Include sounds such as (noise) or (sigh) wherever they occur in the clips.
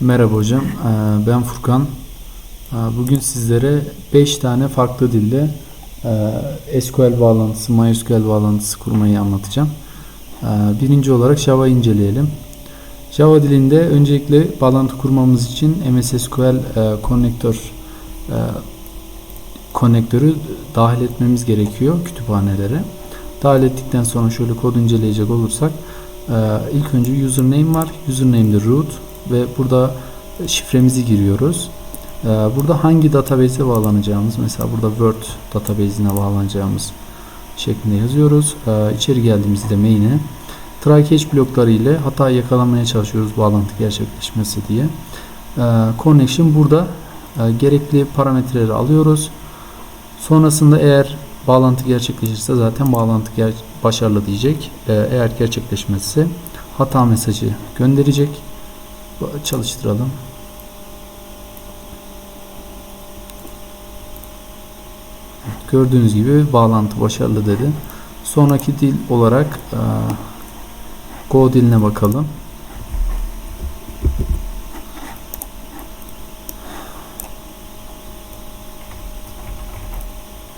Merhaba hocam, Ee, ben Furkan. Ee, Bugün sizlere 5 tane farklı dilde e, SQL bağlantısı, MySQL bağlantısı kurmayı anlatacağım. Ee, Birinci olarak Java inceleyelim. Java dilinde öncelikle bağlantı kurmamız için MS SQL e, konnektör e, konnektörü dahil etmemiz gerekiyor kütüphanelere. Dahil ettikten sonra şöyle kod inceleyecek olursak ilk önce username var. Username de root ve burada şifremizi giriyoruz. Ee, Burada hangi database'e bağlanacağımız mesela burada Word database'ine bağlanacağımız şeklinde yazıyoruz. Ee, İçeri geldiğimizde main'e try catch blokları ile hata yakalamaya çalışıyoruz bağlantı gerçekleşmesi diye. Ee, Connection burada gerekli parametreleri alıyoruz. Sonrasında eğer bağlantı gerçekleşirse zaten bağlantı başarılı diyecek. Eğer gerçekleşmezse hata mesajı gönderecek. Çalıştıralım. Gördüğünüz gibi bağlantı başarılı dedi. Sonraki dil olarak e, Go diline bakalım.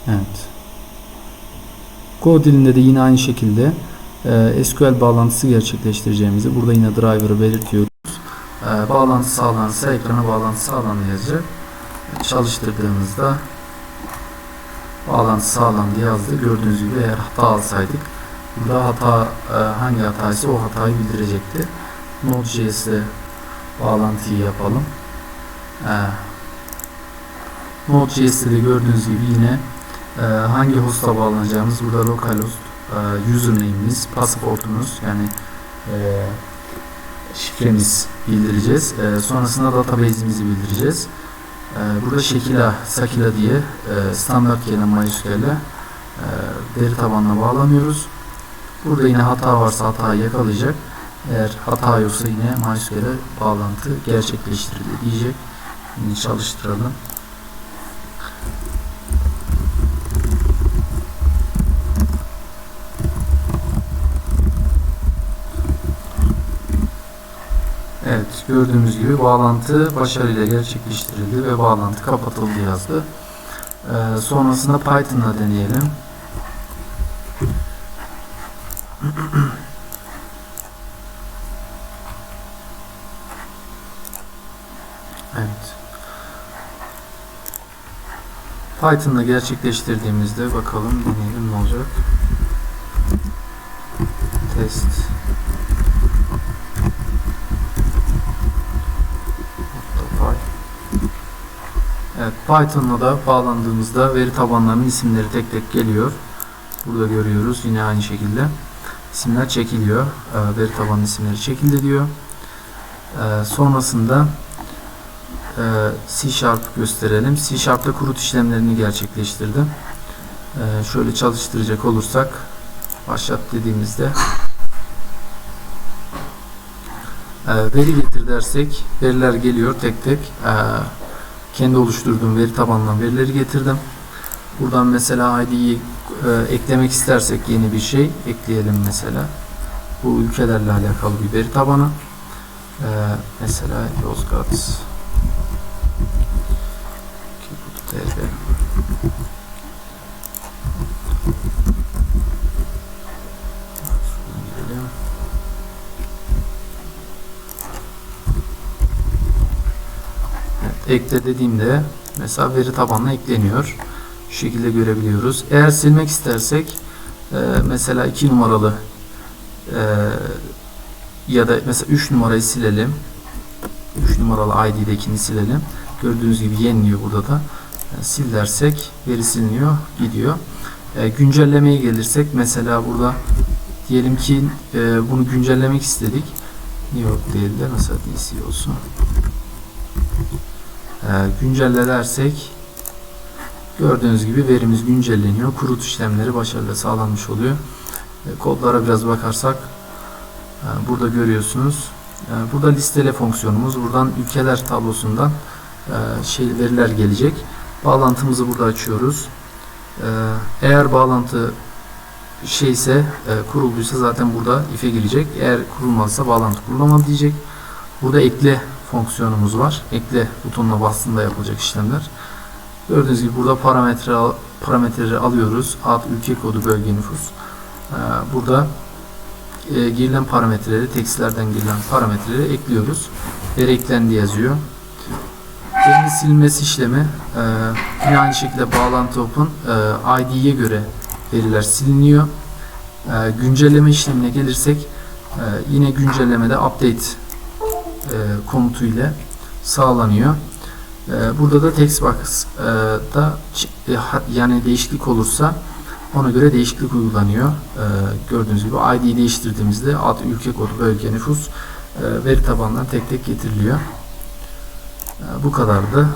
Evet. Go dilinde de yine aynı şekilde e, SQL bağlantısı gerçekleştireceğimizi burada yine driver'ı belirtiyoruz. E, bağlantı sağlanırsa ekrana bağlantı sağlandı yazacak. Çalıştırdığımızda bağlantı sağlandı yazdı. Gördüğünüz gibi eğer hata alsaydık burada hata e, hangi hataysa o hatayı bildirecekti. Node.js'de bağlantıyı yapalım. E, Node.js'de de gördüğünüz gibi yine e, hangi host'a bağlanacağımız burada localhost e, username'imiz, passportumuz yani e, şifremiz bildireceğiz. E, sonrasında database'imizi bildireceğiz. Ee, Burada Şekila, Sakila diye e, standart gelen MySQL'e e, veri tabanına bağlanıyoruz. Burada yine hata varsa hatayı yakalayacak. Eğer hata yoksa yine MySQL'e bağlantı gerçekleştirildi diyecek. Yine çalıştıralım. Evet, gördüğümüz gibi bağlantı başarıyla gerçekleştirildi ve bağlantı kapatıldı yazdı. Ee, sonrasında Python'la deneyelim. (clears throat) Evet. Python'la gerçekleştirdiğimizde bakalım deneyelim ne olacak. Test Evet, Python'la da bağlandığımızda veri tabanlarının isimleri tek tek geliyor. Burada görüyoruz yine aynı şekilde isimler çekiliyor. Ee, veri tabanı isimleri çekildi diyor. Ee, sonrasında e, C Sharp gösterelim. C Sharp'ta kurut işlemlerini gerçekleştirdim. Ee, şöyle çalıştıracak olursak başlat dediğimizde e, veri getir dersek veriler geliyor tek tek. E, kendi oluşturduğum veri tabanından verileri getirdim. Buradan mesela ID'yi e, eklemek istersek yeni bir şey ekleyelim mesela. Bu ülkelerle alakalı bir veri tabanı. E, mesela Yozgat TR Girelim. Evet, ekle dediğimde mesela veri tabanına ekleniyor. Şu şekilde görebiliyoruz. Eğer silmek istersek e, mesela 2 numaralı e, ya da mesela 3 numarayı silelim. 3 numaralı ID'dekini silelim. Gördüğünüz gibi yeniliyor burada da. E, sil dersek veri siliniyor, gidiyor. E, güncellemeye gelirsek mesela burada diyelim ki bunu güncellemek istedik. New York değil de mesela DC olsun. Ee, güncelle dersek gördüğünüz gibi verimiz güncelleniyor. Kurut işlemleri başarıyla sağlanmış oluyor. E, kodlara biraz bakarsak e, burada görüyorsunuz. E, burada listele fonksiyonumuz. Buradan ülkeler tablosundan e, şey veriler gelecek. Bağlantımızı burada açıyoruz. Eğer bağlantı şeyse e, kurulduysa zaten burada if'e girecek. Eğer kurulmazsa bağlantı kurulamadı diyecek. Burada ekle fonksiyonumuz var. Ekle butonuna bastığında yapılacak işlemler. Gördüğünüz gibi burada parametre parametreleri alıyoruz. Ad, ülke kodu, bölge nüfus. Ee, burada e, girilen parametreleri, tekstlerden girilen parametreleri ekliyoruz. Veri eklendi yazıyor. Verinin silinmesi işlemi e, yine aynı şekilde bağlantı open e, ID'ye göre veriler siliniyor. Güncelleme işlemine gelirsek yine güncellemede update e, komutu ile sağlanıyor. E, burada da text box e, e, yani değişiklik olursa ona göre değişiklik uygulanıyor. Gördüğünüz gibi ID değiştirdiğimizde ad, ülke kodu, bölge, nüfus veri tabanından tek tek getiriliyor. Bu kadardı.